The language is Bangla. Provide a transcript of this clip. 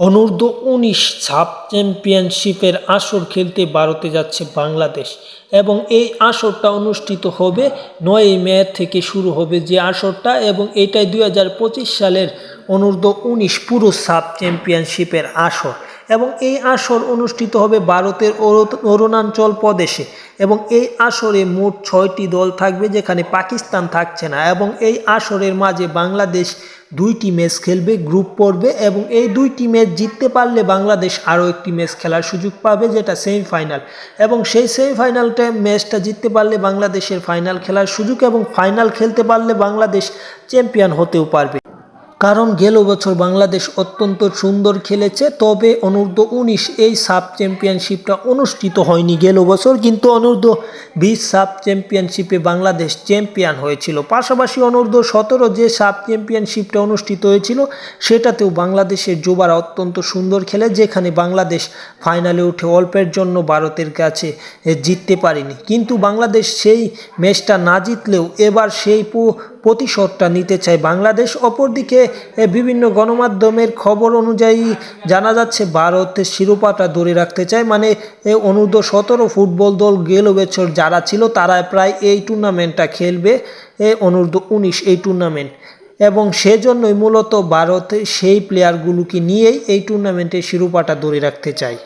অনূর্ধ্ব উনিশ সাব চ্যাম্পিয়নশিপের আসর খেলতে ভারতে যাচ্ছে বাংলাদেশ এবং এই আসরটা অনুষ্ঠিত হবে নয়ই মে থেকে শুরু হবে যে আসরটা এবং এটাই দুই হাজার পঁচিশ সালের অনূর্ধ্ব উনিশ পুরুষ সাব চ্যাম্পিয়নশিপের আসর এবং এই আসর অনুষ্ঠিত হবে ভারতের অরু- অরুণাচল প্রদেশে। এবং এই আসরে মোট ছয়টি দল থাকবে যেখানে পাকিস্তান থাকছে না এবং এই আসরের মাঝে বাংলাদেশ দুইটি ম্যাচ খেলবে, গ্রুপ পর্বে এবং এই দুইটি ম্যাচ জিততে পারলে বাংলাদেশ আরও একটি ম্যাচ খেলার সুযোগ পাবে যেটা সেমিফাইনাল। এবং সেই সেমিফাইনালটা ম্যাচটা জিততে পারলে বাংলাদেশের ফাইনাল খেলার সুযোগ এবং ফাইনাল খেলতে পারলে বাংলাদেশ চ্যাম্পিয়ন হতেও পারবে। কারণ গেল বছর বাংলাদেশ অত্যন্ত সুন্দর খেলেছে, তবে অনূর্ধ্ব উনিশ এই সাব চ্যাম্পিয়নশিপটা অনুষ্ঠিত হয়নি গেল বছর, কিন্তু অনূর্ধ্ব বিশ সাব চ্যাম্পিয়নশিপে বাংলাদেশ চ্যাম্পিয়ন হয়েছিল। পাশাপাশি অনূর্ধ্ব সতেরো যে সাব চ্যাম্পিয়নশিপটা অনুষ্ঠিত হয়েছিল, সেটাতেও বাংলাদেশের যুবারা অত্যন্ত সুন্দর খেলে, যেখানে বাংলাদেশ ফাইনালে উঠে অল্পের জন্য ভারতের কাছে জিততে পারেনি। কিন্তু বাংলাদেশ সেই ম্যাচটা না জিতলেও এবার সেই প্রতিশোধটা নিতে চায় বাংলাদেশ। অপরদিকে বিভিন্ন গণমাধ্যমের খবর অনুযায়ী জানা যাচ্ছে ভারতের শিরোপাটা ধরে রাখতে চায়। মানে অনূর্ধ্ব সতেরো ফুটবল দল গেল বছর যারা ছিল, তারা প্রায় এই টুর্নামেন্টটা খেলবে অনূর্ধ্ব উনিশ এই টুর্নামেন্ট। এবং সেজন্যই মূলত ভারত সেই প্লেয়ারগুলোকে নিয়েই এই টুর্নামেন্টের শিরোপাটা ধরে রাখতে চায়।